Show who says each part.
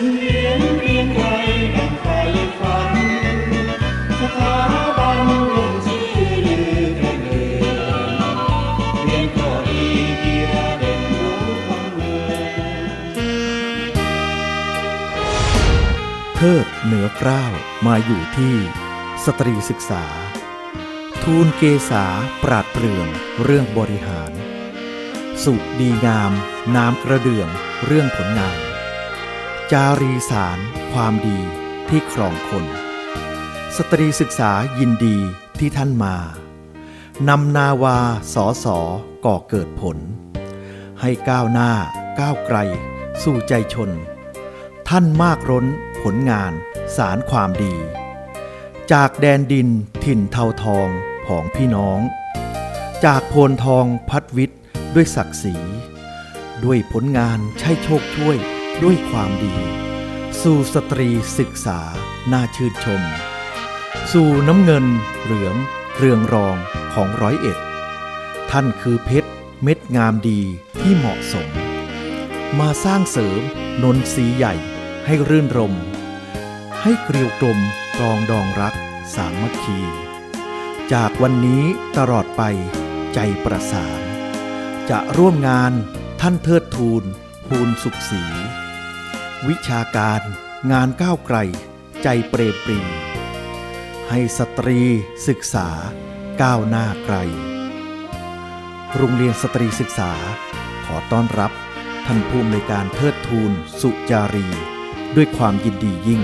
Speaker 1: เรียนเรียนไว้ดังไฟฝันสถาบันลงชื่อลือกันเลยเรียนก็ดีกีฬาเด่นรู้คนเมือง
Speaker 2: เทิดเหนือเกล้าวมาอยู่ที่สตรีศึกษา ทูลเกษาปราดเปรื่องเรื่องบริหาร สุขดีงาม น้ำกระเดื่องเรื่องผลงาน จารีสารความดีที่ครองคน สตรีศึกษายินดีที่ท่านมา นำนาวาสอสอก่อเกิดผล ให้ก้าวหน้าก้าวไกล สู่ใจชน ท่านมากร้นผลงานสารความดี จากแดนดินถิ่นเทาทองผองพี่น้อง จากโพนทองพัดวิทย์ด้วยศักดิ์ศรี ด้วยผลงานใช่โชคช่วย ด้วยความดี สู่สตรีศึกษาน่าชื่นชม สู่น้ำเงินเหลืองเรืองรองของร้อยเอ็ด ท่านคือเพชรเม็ดงามดีที่เหมาะสม มาสร้างเสริมนนสีใหญ่ให้รื่นรม ให้เกลียวกลมรองดองรักสามัคคี จากวันนี้ตลอดไปใจประสาน จะร่วมงานท่านเทิดทูนภูนสุขสี วิชาการ งานก้าวไกล ใจเปรมปรีให้สตรีศึกษา ก้าวหน้าไกล โรงเรียนสตรีศึกษา ขอต้อนรับท่านผู้อำนวยการเทิดทูนสุจารี ด้วยความยินดียิ่ง